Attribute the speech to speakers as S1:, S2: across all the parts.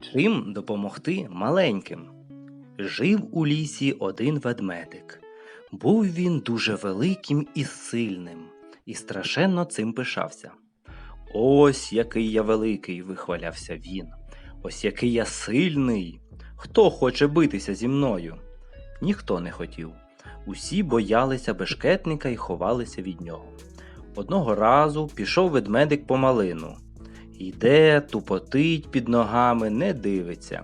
S1: Чим допомогти маленьким? Жив у лісі один ведмедик. Був він дуже великим і сильним, і страшенно цим пишався. Ось який я великий, вихвалявся він. Ось який я сильний. Хто хоче битися зі мною? Ніхто не хотів. Усі боялися бешкетника і ховалися від нього. Одного разу пішов ведмедик по малину. Йде, тупотить під ногами, не дивиться.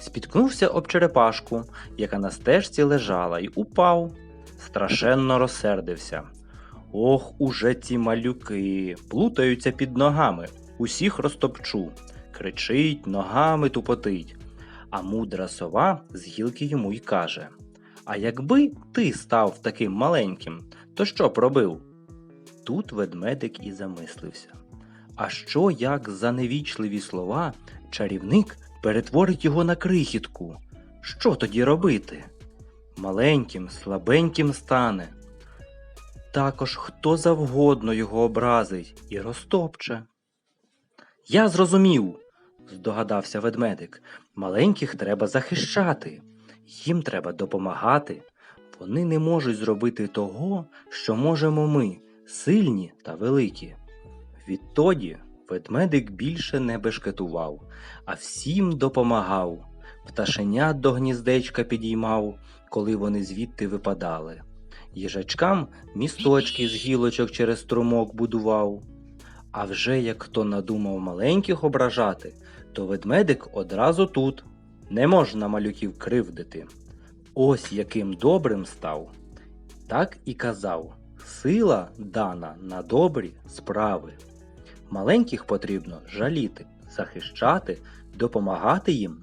S1: Спіткнувся об черепашку, яка на стежці лежала, і упав. Страшенно розсердився. Ох, уже ці малюки плутаються під ногами, усіх розтопчу, кричить, ногами тупотить. А мудра сова з гілки йому й каже: А якби ти став таким маленьким, то що б робив? Тут ведмедик і замислився. А що як за невічливі слова чарівник перетворить його на крихітку? Що тоді робити? Маленьким, слабеньким стане. Також хто завгодно його образить і розтопче. Я зрозумів, здогадався ведмедик. Маленьких треба захищати, їм треба допомагати. Вони не можуть зробити того, що можемо ми, сильні та великі. Відтоді ведмедик більше не бешкетував, а всім допомагав, пташенят до гніздечка підіймав, коли вони звідти випадали. Їжачкам місточки з гілочок через струмок будував. А вже як хто надумав маленьких ображати, то ведмедик одразу тут. Не можна малюків кривдити. Ось яким добрим став. Так і казав сила дана на добрі справи. Маленьких потрібно жаліти, захищати, допомагати їм